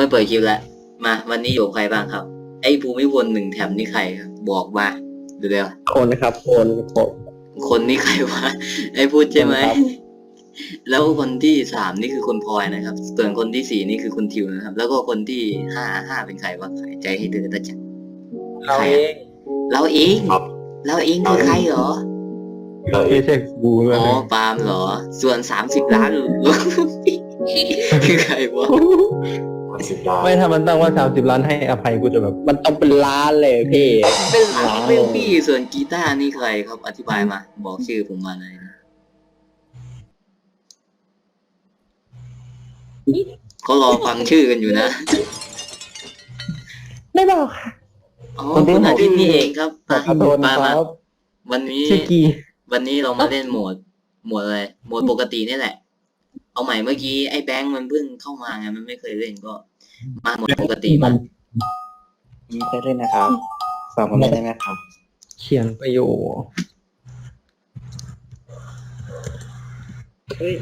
ไม่เปิดคลิปแล้วมาวันนี้อยู่กับใครบ้างครับ ไอ้ภูมิพลหนึ่งแถมนี่ใครครับบอกมาดูเร็วคนครับคนคนคนนี้ใครวะไอ้พูดใช่ไหมครับแล้วคนที่สามนี่คือคนพลอยนะครับ ส่วนคนที่สี่นี่คือคุณทิวนะครับ แล้วก็คนที่ห้าห้าเป็นใครวะหายใจให้เธอตะจักเราเองเราเองครับเราเองคือใครเหรอเราเอไม่งใช่กูเลอ๋อยปาล์มเหรอ ส่วนสามสิบล้านคือใครวะ สิบล้านไม่ถ้ามันตั้งว่าสามสิบล้านให้อภัยกูจะแบบ มันต้องเป็นล้านเลยพี่เป็นล้านเรื่องพี่ส่วนกีตาร์นี่ใครครับอธิบายมา บอกชื่อผมมาหน่อยนะเขารอฟังชื่อกันอยู่นะ ไม่บอกค่ะอ๋อคุณอาทิตย์นี่เองครับอะขอโทษมานะคมารับวันนี้ชื่อกีวันนี้เรามาเล่นโหมด โหมดอะไรโหมดปกตินี่แหละ เอาใหม่เมื่อกี้ไอ้แบงค์มันเพิ่งเข้ามาไงมันไม่เคยเล่นก็ มาโหมดปกติมาไม่เคยเล่นนะครับฟังผมได้ไหมครับ เขียนไปอยู่เฮ้ย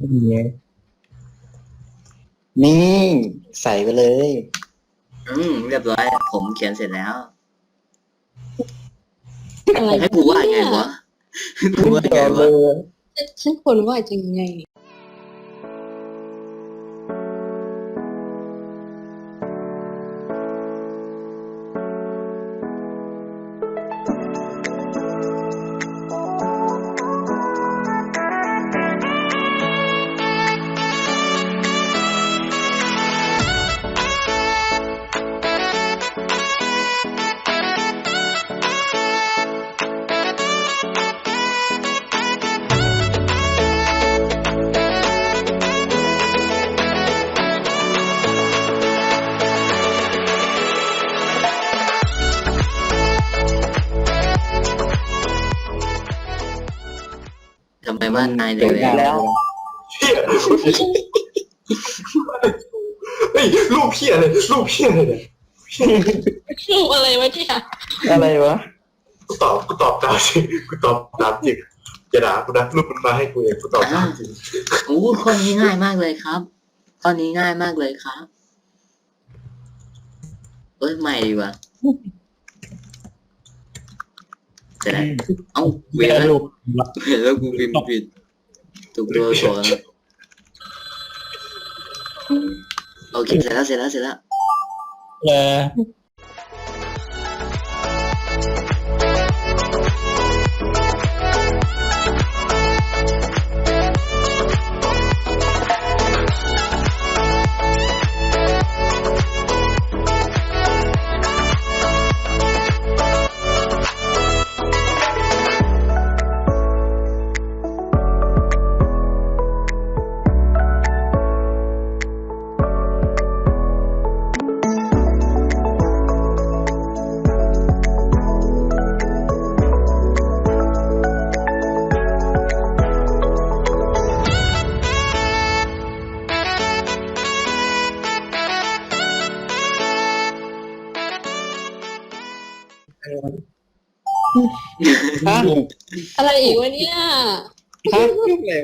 นี่ไงนี่ใส่ไปเลย อืมเรียบร้อย ผมเขียนเสร็จแล้วอะไรให้กูว่าไงวะกูว่าไงวะฉันควรว่าจะยังไงำไมบ้านนายเร็วเก่งแล้ว เฮียเฮ้ยรูปเพี้ยเลยรูปเพี้ยเลยเนี่ยรูปอะไรวะเนี่ยอะไรวะกูตอบกูตอบตามจริงกูตอบตามจริงอย่าด่ากูนะรูปมันมาให้กูเองกูตอบตามจริงโอ้ข้อนี้ง่ายมากเลยครับข้อนี้ง่ายมากเลยครับ เอ้ยใหม่ดีกว่าเสร็จแล้วเอ้าเวียนแล้วรูปเห็นแล้วกูพิมพ์ผิด ถูกตัวก่อนโอเคเสร็จแล้วเสร็จแล้วเสร็จแล้วแลฮ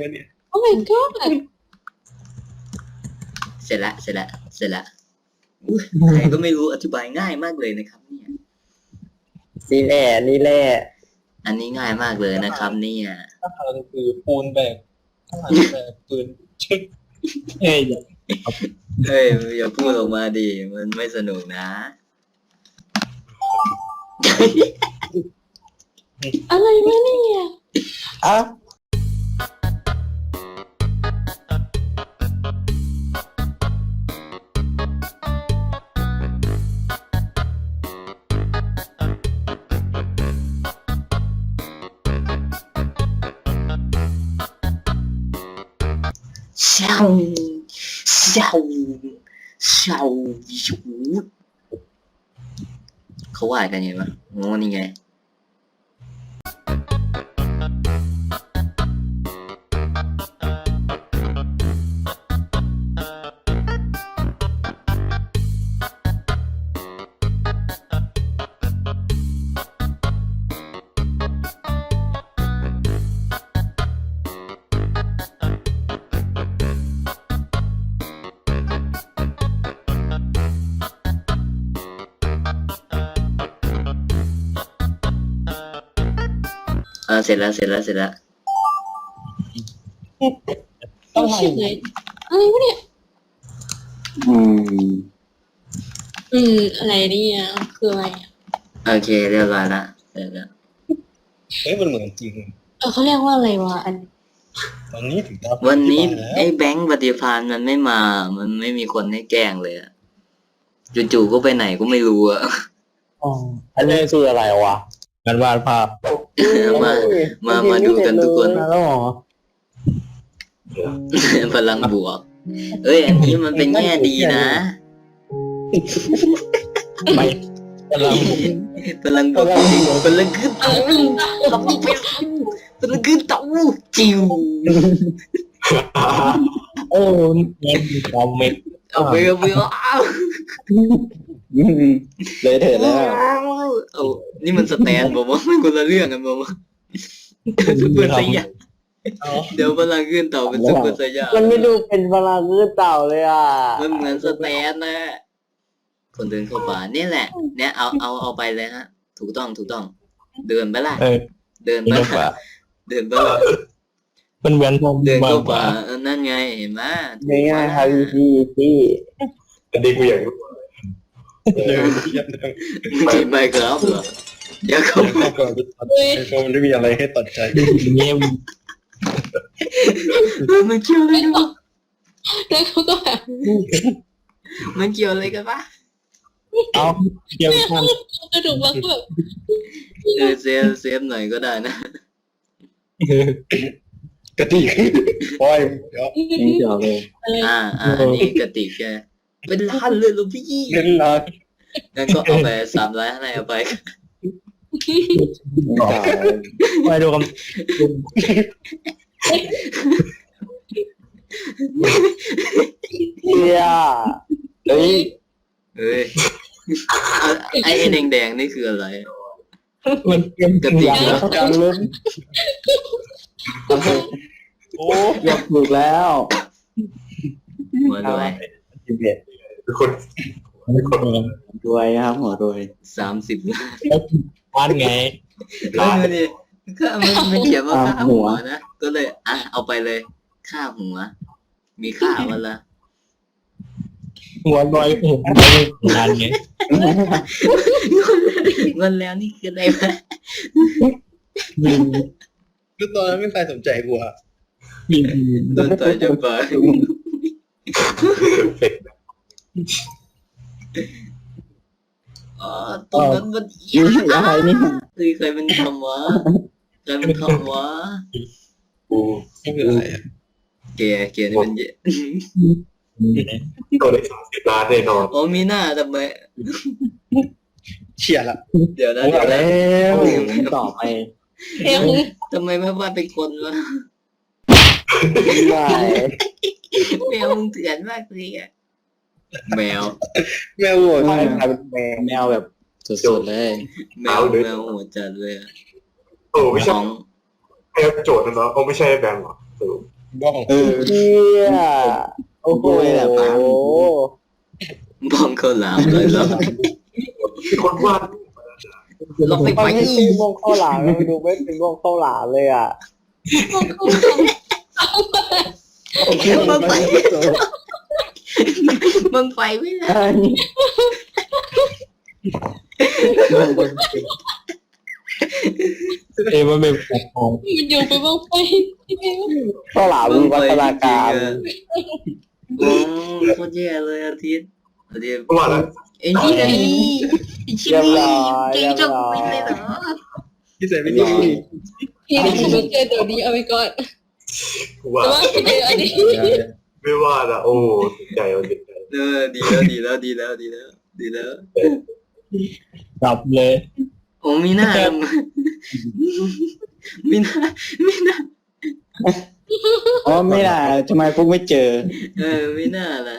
วะเนี่ย โอ้ my god เสร็จแล้วเสร็จแล้วเสร็จแล้วอุ๊ยใครก็ไม่รู้อธิบายง่ายมากเลยนะครับ เนี่ย นี่แหละนี่แหละอันนี้ง่ายมากเลยนะครับ เนี่ยถ้าทางคือปูนแบกข้างหลังแบกปืนชึกเอ้ยอย่าเฮ้ยอย่าพูดออกมาดิมันไม่สนุกนะ อะไรวะเนี่ยอ้า วเช่าเช่าเช่าชูเขาว่ากันยังไงวะงงนี่ไง เออเสร็จแล้วเสร็จแล้วเสร็จแล้วต้องเชื่อเลยอะไรวะเนี่ย อืมอืม อะไรเนี่ยคืออะไรอะโอเคเรียบร้อยละเสร็จแล้วเฮ้ยมันเหมือนจริง เออเขาเรียกว่าอะไรวะอันตอนนี้ถึงตาวันนี้แล้วไอ้แบงค์ปฏิพานมันไม่มา มันไม่มีคนให้แกล้งเลยอะจู่ๆก็ไปไหนก็ไม่รู้อะ อ๋ออันนี้คืออะไรวะ งานวาดภาพมามา มาดูกันทุกคนมาแล้วเหรอพลังบวก เอ้ย อันนี้มันเป็นแง่ดีนะไม่กำลังพลังบวกจริงพลังขึ้นอะไรเตาไม่รู้พลังไปพลังขึ้นเตาจิวโอ้เงินคอมเมนต์เอาไปเอาไปอ้าวอืม เลยเถิดแล้วเอานี่มันสแตนบอกว่ามันคนละเรื่องกันบอกว่าซุปเปอร์ไซยาเดี๋ยวพลังขึ้นเต่าเป็นซุปเปอร์ไซยามันไม่ดูเป็นพลังเลือดเต่าเลยอะ มันเหมือนสแตนนะคนเดินเข้าป่านี่แหละ เนี่ยเอาเอาเอาไปเลยฮะ ถูกต้องถูกต้อง เดินไปละเดินไปละกว่าเดินไปละมันเหมือนเดินเข้าป่านั่นไงเห็นไหมนี่ไงครับพี่พี่อันนี้กูอยากรู้ เดินเยี่ยมเดินจีบไปครับเหรออย่าเข้าเข้าก่อนเพราะมันไม่มีอะไรให้ตัดใจเงียบมันเกี่ยวอะไรกันวะแล้วเขาก็แบบมันเกี่ยวอะไรกันวะเอาเกี่ยวกันกระดูกมันก็แบบเออเซฟเซฟหน่อยก็ได้นะกระติกโอ้ยเดี๋ยวนี่เดี๋ยวเอ่าอ่านนี้กระติกแก เป็นล้านเลยลูกพี่เงินล้านงั้นก็เอาไปสามร้อยให้เอาไปนี่เต่าไปดูคำเฮียเฮ้ยเอ้ยเอาไอ้ไอ้แดงๆนี่คืออะไร มันเป็นกระติกเหรอการลุ้นโอ้เกือบถูกแล้วหัวด้วยสิบเอ็ด เป็นคนเป็นคนรวยนะครับหัวรวยสามสิบล้านบ้านไงเออดิก็มันมันเขียนว่าค่าหัวนะ ก็เลย อะ เอาไปเลย ค่าหัว มีค่าวันละหัวลอยหัวลอยงานไงเงินแล้วนี่คืออะไรวะคือตอนนั้นไม่ใครสนใจกูอะโดนต่อยจนปากเป็ด อ๋อตรงนั้นมันนี่อะไรเนี่ยเฮ้ยใครมันทำวะใครมันทำวะกูไม่เป็นไรอะเกียร์เกียร์นี่มันเยอะตัวได้สามสิบล้านแน่นอนโอ้มีหน้าทำไมเฉียดละเดี๋ยวนะโอ้เดี๋ยวนะแล้วต่อไปเอ็มทำไมไม่ว่าเป็นคนวะได้แมวมึงเถื่อนมากเลยอะ แมว แม่โวยไม่กลายเป็นแมวแมวแบบสุดๆเลยแมวแมวโหัวจัดเลยอะโอ้ไม่ใช่ของไอ้โจทย์นะเนาะเขาไม่ใช่แบงค์หรอสรุปบ้องเออเฮียโอ้โหบ้องข้าวหลามเลยแล้วมีคนวาดเราไปมันไปไม่ใช่วงข้าวหลามมันดูไม่เป็นวงข้าวหลามเลยอะบังไฟ บังไฟไม่ได้ เอ้มันเป็นแปลกของมันอยู่ไปบ้างไปยังไงวะข้าวหลามมีวัฒนาการโอ้โคตรแย่เลยอาทิตย์อาทิตย์วาดอะไรไอ้นี่ไอ้ชิลี่เก่งจังเลยเหรอที่ใส่ไม่ดีพี่ไม่เจอเดี๋ยวนี้เอาไปก่อนวาแต่ดว่าเดี๋ยวอันนี้ไม่วาดอะโอ้ติดใจเอาติดใจ เออดีแล้วดีแล้วดีแล้วดีแล้ว ดีแล้วกลับเลย โอ้มีหน้ามีหน้ามีหน้าอ๋อไม่ได้ทำไมพวกไม่เจอ เออมีหน้าล่ะ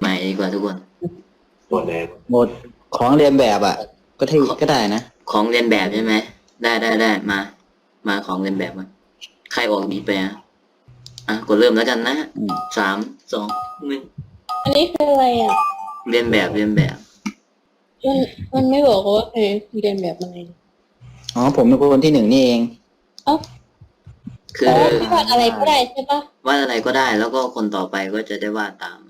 ใหม่ดีกว่าทุกคนหมดแน่หมดของเรียนแบบอะ ก็ที่ก็ได้นะ ของเรียนแบบใช่ไหม ได้ได้ได้มา มาของเรียนแบบมา ใครออกดีไปอะ อะกดเริ่มแล้วกันนะอืม สามสองหนึ่งอันนี้คืออะไรอะ เรียนแบบเรียนแบบ มันมันไม่บอกว่าเออเรียนแบบอะไรอ๋อผมเป็นคนที่หนึ่งนี่เอง คือแต่ว่าพี่วาดอะไรก็ได้ใช่ปะวาดอะไรก็ได้แล้วก็คนต่อไปก็จะได้วาดตาม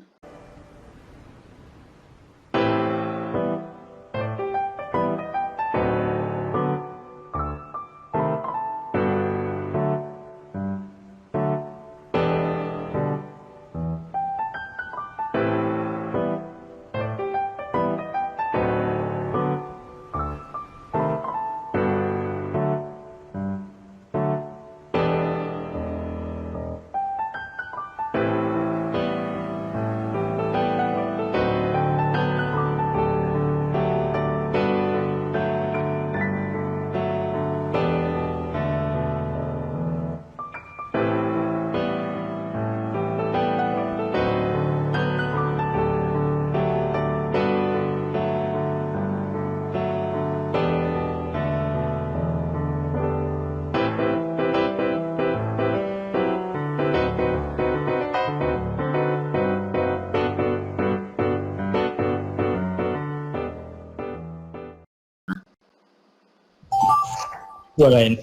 ตัวอะไรนะ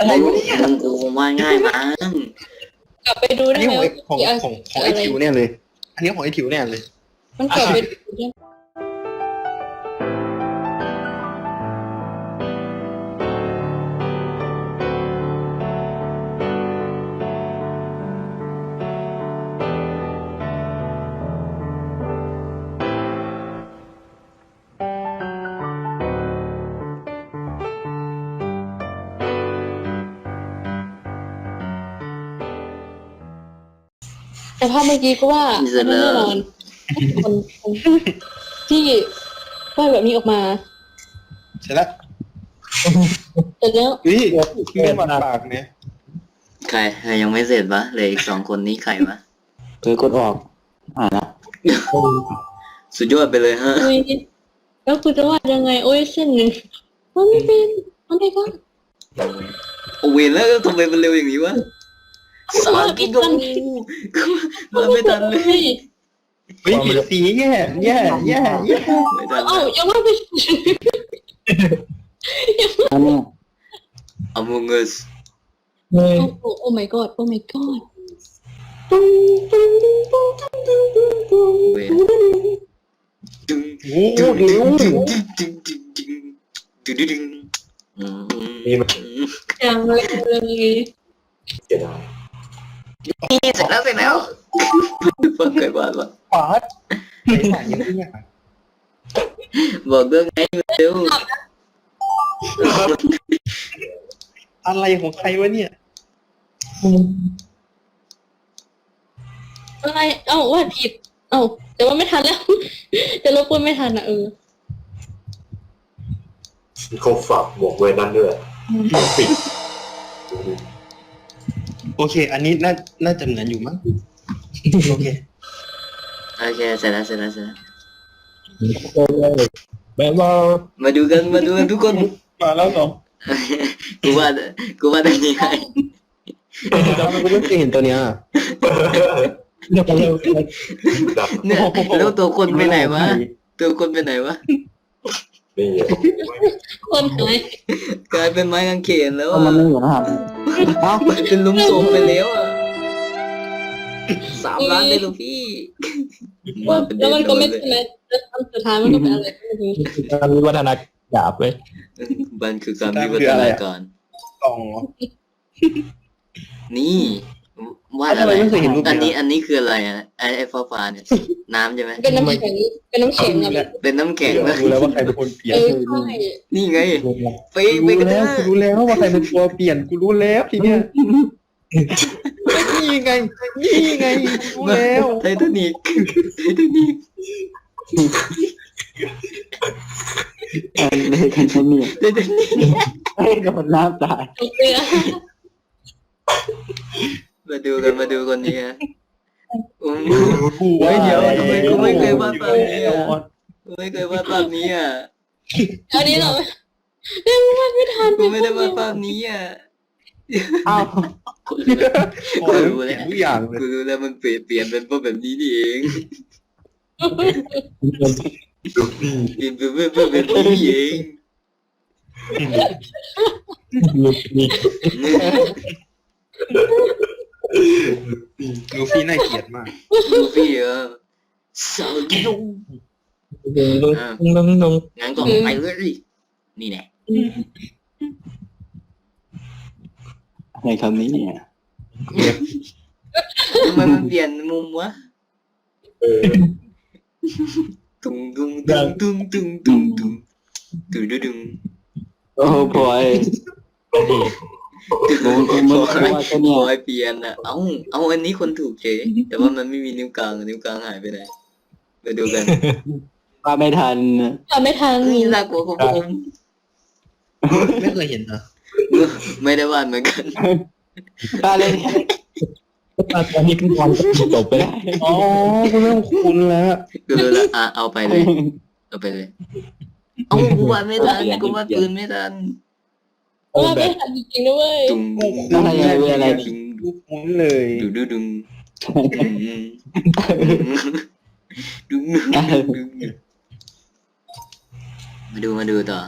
อะไรวะเนี่ยมึงกูวาดง่ายมั้งกลับไปดูอันได้นี้ไหมของว่าของของของไอทิวเนี่ยเลย อันนี้ของไอทิวเนี่ยเลย มันกลับไปดูได้ แต่ภาพเมื่อกี้ก็ว่าเสร็จแน่แล้วนอนคนคนที่วาดแบบนี้ออกมาเสร็จแล้วแต่แล้วนี่ไม่หมัดปากเนี่ยใครใครยังไม่เสร็จปะเหลยอีกสองคนนี้ใครวะคือกดออกอ่านะสุดยอดไปเลยฮะอุ้ยแล้วคุณจะวาดยังไง โอ้ยเส้นหนึ่งมันไม่เป็นมันไม่ก็โอเวนแล้วทำไมมันเร็วอย่างนี้วะ Sakit dong. Lebih tali. Wih, ya, ya, ya, ya. Oh, yang mana? Anu. Among Us. Oh, oh, oh my god, oh my god. Yang lagi. Tidak. นี่เลยเลยเสียดายนี่เสร็จแล้วเสร็จแล้วฟังเคยบอกว่าขวาไอ้ฝ่ายยังนี่ยบอกเรื่องไงเร็วอะไรของใครวะเนี่ย อะไร เอ้าว่าผิด เอ้าแต่ว่าไม่ทันแล้ว จะลบพูดไม่ทันอะเออเขาฝากบอกไว้นั่นด้วยปิด โอเค อันนี้น่าน่าจะเหมือนอยู่มั้งโอเคโอเคเสร็จแล้วเสร็จแล้วเสร็จแล้วแบบว่ามาดูกันมาดูกันทุกคนมาแล้วสองกูว่ากูว่าได้ยังไงเราไม่เคยเห็นตัวเนี้ยเร็วเร็วดับเนี่ยแล้วตัวคนไปไหนวะตัวคนไปไหนวะ นี่คนหายกลายเป็นไม้กางเขนแล้วก็อะมันไม่อยู่นะครับเอ้าเป็นหลุมศพไปแล้วอะสามล้านเลยลูกพี่มาเป็นเดืแล้วอมันนก็ไม่เลยใช่ไหมแล้วทำสุดท้ายมันก็เป็นอะไรก็ไม่รู้การวิวัฒนาหยาบเลยมันคือการวิวัฒนาการ กล่องเหรอนี่ วาดทำอะไรไมไม่เคยเห็นรูปอันนี้เยอันนี้คืออะไรอะไอ้ไอ้ฟ้าฟ้าๆเนี่ย น้ำใช่ไหมเป็นน้ำแข็งเป็นน้ำแข็งรู้อะแล้วเป็นน้ำแข็งนะรู้แล้วว่าใครเป็นคนเปลี่ยเอนอใช่นี่ไงไปกูไปรู้กันแล้นะวกูรู้แล้วว่าใครเป็นตัวเปลี่ยนกูรู้แล้วทีเนี้ยนี่ไงนี่ไงกูรู้แล้วไททานิกไททานิกอันเลยกันชนี่ไททานิกให้โดนน้ำตายตกเรือ มาดูกันมาดูคนนี้ฮะอืมกูเฮ้ยเดี๋ยวทำไมกูไม่เคยวาดภาพนี้แล้อะวกูไม่เคยวาดภาพนี้อะอันนี้เราเรื่องวาดไม่ทันกูไม่ได้วาดภาพนี้อะเอ้าขอรู้แล้วทุกอย่างเลยกูรู้แล้วมันเปลี่ยนเปลี่ยนเป็นเพราะแบบนี้นี่เองลูฟี่เป็นเป็นเป็นเป็นผู้หญิง ลูฟี่น่าเกลียดมากลูฟี่เหรอสาวกิโลลงลงลงงั้นก็ไปเลยนี่แน่อะไรคำนี้เนี่ยทำไมมันเปลี่ยนมุมวะตุ้งตุ้งตุ้งตุ้งตุ้งตุ้งตุ้งตุ้งตุ้งโอ้พลอย โดนกูมึงว่าแค่บเนี่ยอยเปลี่ยนอะเอ้าเอาอันนี้คนถูกเฉยแต่ว่ามันไม่มีนิ้วกลางนิ้วกลางหายไปไหนมาดูกันว่าไม่ทันทำไม่ทันนี่น่ากลัวของผมไม่เคยเห็นเหรอไม่ได้วาดเหมือนกันถ้าเล่นตอนนี้ขึ้นวันก็จบไปแล้วอ๋อคุณเริ่มคุ้นแล้วกูรู้แล้วอะเอาไปเลยเอาไปเลยเอากูวาดไม่ทันกูวาดปืนไม่ทัน โอ้ว่าแบไม่บทันจริงๆด้วยตุ้งอะไรอะไรอะไรตุ้งลูกคุ้นเลยดูดูดุงดุงดุงดุงมาดูมาดูต่อ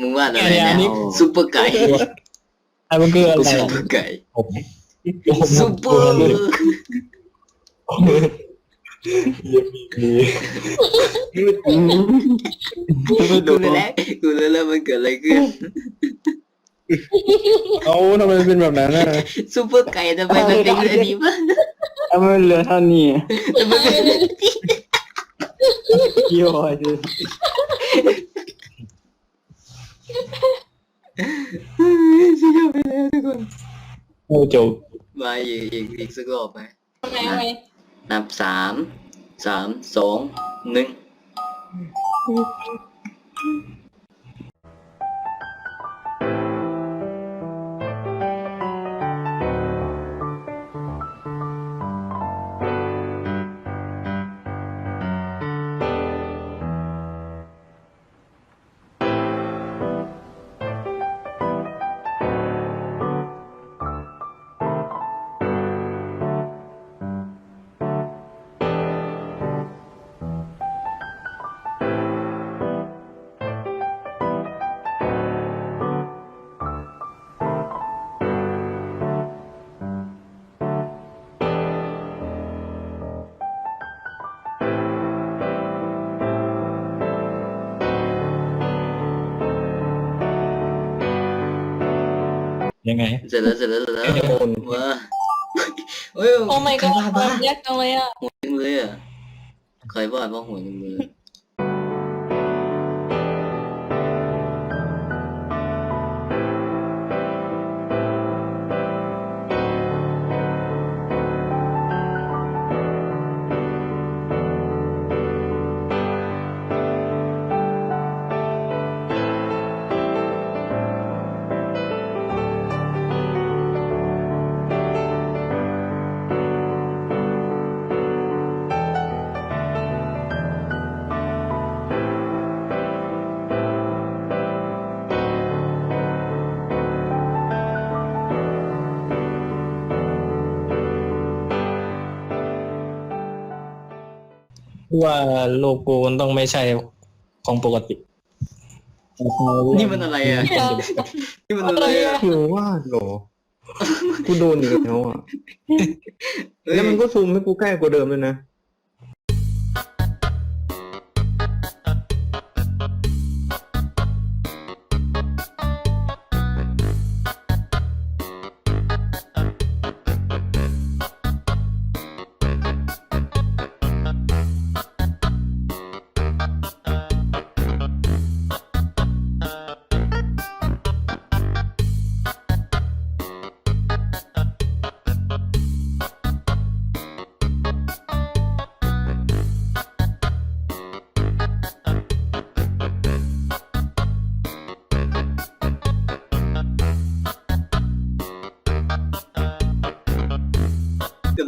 มึงวาดอะไรเนี่ยซุปเปอร์ไก่ไอ้มันคืออะไรซุปเปอร์ไก่ผมซุปเปอร์ ยังมีมีดูเลยแล้วกูรู้แล้วมันเกิดอะไรขึ้นเอาทำไมเป็นแบบนั้นอะซุปเปอร์ไก่ทำไมมันเป็นอันนี้วะทำไมเหลือเท่านี้ทำไมมันเป็นเกี่ยวอะไรสุดยอดไปแล้วทุกคนโอ้จบมาอีกอีกอีกสักรอบไหมทำไมทำไม นับสามสามสองหนึ่ง ยังไง เสร็จแล้วเสร็จแล้วเสร็จแล้วไอ้โอนว้าเฮ้ยโอ้ my ใคร god วาดบ้ามันยากจังเลยอะหัวจังเลยอะใครวาดว่าหัวจัง ว่าโลโก้มันต้องไม่ใช่ของปกตินี่มันอะไรอะ นี่มันอะไรอะหนูว่าเหรอกูโดนอีกแล้วอะเฮ้ยแล้วมันก็ซูมให้กูใกล้กว่าเดิมเลยนะ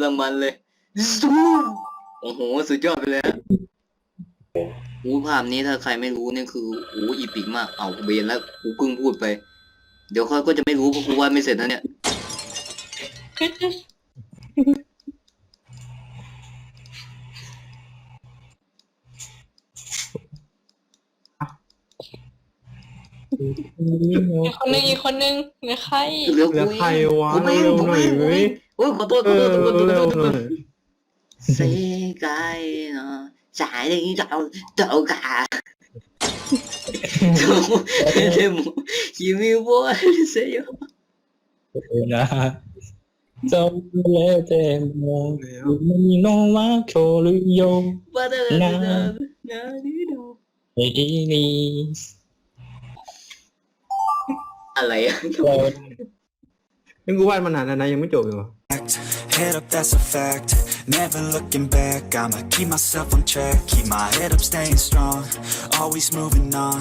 กำลังมันเลยโอ้โห สุดยอดไปเลยฮอู้ภาพนี้ถ้าใครไม่รู้นี่คืออู้อีปิกมาก เอาเบนแล้วกูเพิ่งพูดไป เดี๋ยวเขาก็จะไม่รู้เพราะกูวาดไม่เสร็จนะเนี่ย อีกคนนึงอีคนหนึ่งเหลืใครเหลือแล้วใครวะเร็วหน่อไม่ยเว้ย อ้ยขอโทษข เอ อโทษ อ ขอโทษขอโทษ เร็ ข ว อโท หน่อ ษ ย 世界呢，在你找到噶，这么因为我谁有？ นะเจ้าเลเตมองไม่โนมาโคลุโย 我的哪哪里都 เอลี อะไรอะ นี่กูวาดมานานแล้วนะยังไม่จบเลย act Head up, that's a fact. Never looking back. I'ma keep myself on track. Keep my head up, staying strong. Always moving on.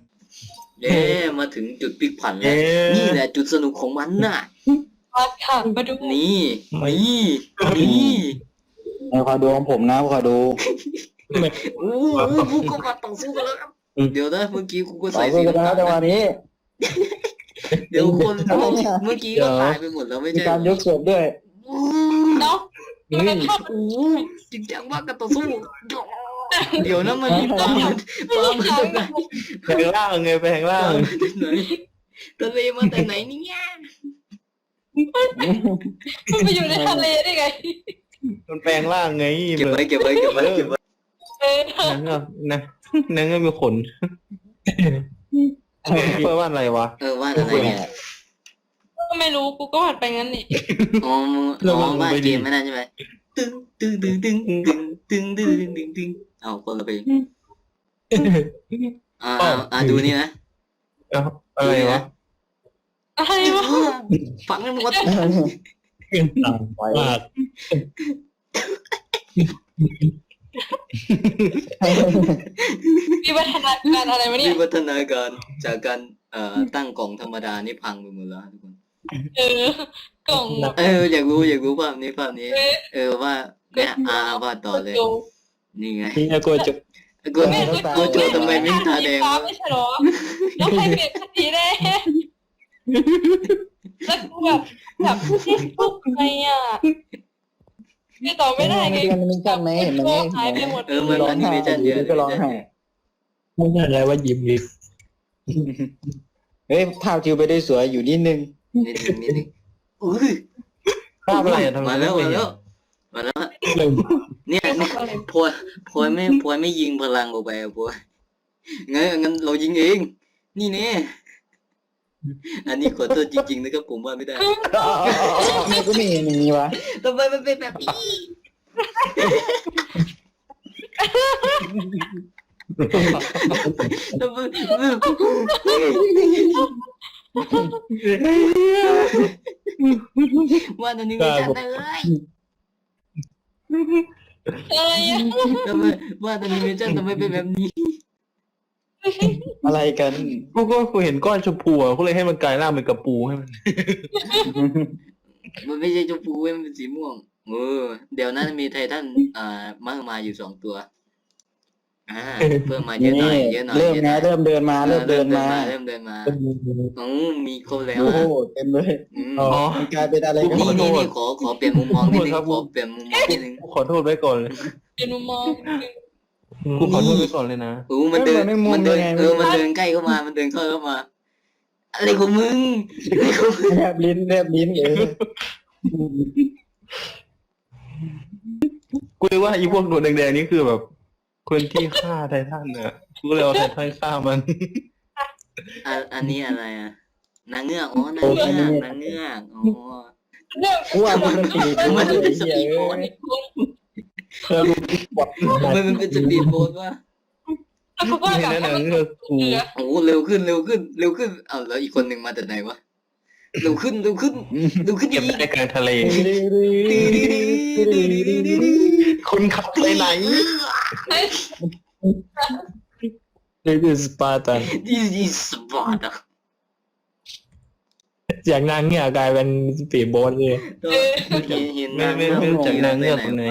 เย้มาถึงจุดพลิกผันแล้วเย้นี่แหละจุดสนุกของมันน่ะมาค่ะมาดูนี่นี่นี่เอาขอดูของผมนะขอดูโอ้โหพวกก็มาต่อสู้กันแล้วครับเดี๋ยวนะเมื่อกี้กูก็ใส่ใส่สีสีกันน้ำนะตาลจังหวะนี้ เดี๋ยวคนเมื่อกี้ก็ตายไปหมดแล้วไม่มีใช่การยกเสิร์ฟด้วยเนาะมันเป็นภาพโอ้โหจริงจังมากกับต่อสู้ เดี๋ยวนะมันมีปลามันปลามาจากไหนแปลงร่างไงแปลงปร่าลางมาจากไหนทะเลมาแต่ไหนเนี่ยมันไปอยู่ในทะเลได้ไงมันแปลงร่างไงเก็บไว้เก็บไว้เก็บไว้เก็บไว้เออนั่นก็นะนั่นก็มีขนเพื่อว่าอะไรวะเออว่าอะไรเนี่ยก็ไม่รู้กูก็วาดไปงั้นนี่อ๋ออ๋อว่าเกมไม่ได้ใช่ไหมตึ้งตึ้งตึ้งตึ้งตึ้งตึ้งตึ้งตึ้งตึ้งตึ้ง เอาคนละเพลงอ่าอ่าดูนี่นะเอ้าอะไรวะอะไรวะฟังให้หมดไปมากมีวัฒนาการอะไรวะเนี่วิยวัฒนาการจากการเอ่อตั้งกล่องธรรมดานี่พังไปหมดแล้วทุกคนเออกล่องเอออยากรู้อยากรู้ภาพนี้ภาพนี้ เออเออว่าเนี่ยอ่าวาดต่อเลย นี่ไงนี่กูจะกูกูโจทำไมไม่ตาแดงฟ้าวะไม่ใช่หรอแล้วใครเปลี่ยนสีแดงแล้วกูแบบแบบที่ทุกไงอะไม่ตอบไม่ได้ไงมันมีกันไหมเห็นไหมหายไปหมดเออมันร้อแองนิไห้เมชันเยอะก็ร้องไห้ไม่ใช่อะไรว่ายิ้มดิเฮ้ยภาพจิวไปได้สวยอยู่นิดนึงนิดนึงนิดนึงอุ้ยภาพอะไรอะทำไมมาไม่แล้วเคยมาเห็นแล้ว มาแล้วเริ่มเนี่ยเนี่ยพลอยพลอยไม่พลอยไม่ยิงพลังออกไปอะพลอยงั้นงั้นเรายิงเอง นี่แน่อันนี้ขอโทษจริงๆนะครับผมว่าไม่ได้มันก็ไม่เห็นอย่างนี้วะทำไมมันเป็นแบบนี้ทำไมว่าอันนี้ไม่จัดเลย อะไรอะทำไมว่าอันนี้ไม่จัดทำไมเป็นแบบนี้ อะไรกันกูก็กูเห็นก้อนชมพูอะกูเลยให้มันกลายร่างเป็นกระปูให้มัน มันไม่ใช่ชมพูเว้ยมันเป็นสีม่วงเออเดี๋ยวนั้นมีไททันอ่ามากมายอยู่สองตัว อ่าเพิ่มมาเยอะหน่อยเยอะหน่อยเริ่มยอะหน่นะอยเริ่มเดินมา เริ่มเดินมาเริ่มเดินมาอือมีครบแล้วโอ้อะโหเต็มเลยอืมอ๋อ มันกลายเป็นอะไรกันนี่หมดนี่นี่ขอขอเปลี่ยนมุมมองนิดนึงขอโทษครับขอเปลี่ยนมุมมองนิดนึงกูขอโทษไว้ก่อนเลยเป็นมุมมองกูขอโทษไว้ก่อนเลยนะโอ้มันเดินมันเดินเออมันเดินใกล้เข้ามา มันเดินเข้าเข้ามา อะไรของมึงอะไรของมึงแลบลิ้นแลบลิ้นเออกูเลยว่าอีพวกหนวดแดงๆนี่คือแบบ คนที่ฆ่าไททันน่ะกูเลยเอาไททันฆ่ามันอะอันนี้อะไรอะนางเงือกอ๋อนางเงือกนางเงือกอ๋อเรื่องกูว่ามันเป็นสีมันไอ้เป็นสเหี้ยปีดเอโบ๊อทเออทำไมมันเป็นสปีดโบ๊ทวะแล้วเขาก็เห็นแบบนั่นให้น่ะมันคือกูเหลือโอ้เร็วขึ้นเร็วขึ้นเร็วขึ้นเอาแล้วอีกคนหนึ่งมาจากไหนวะ เร็วขึ้นเร็วขึ้นเร็วขึ้นเก็บอีกในกลางทะเล คุณขับไปไหนนี่คือสปาร์ตัน This is Sparta จากนางเนี่ยกลายเป็นสปีดโบ๊ทเลยก็เห็นเห็นไม่ไม่ไม่รู้จักนางเงือกคนไหน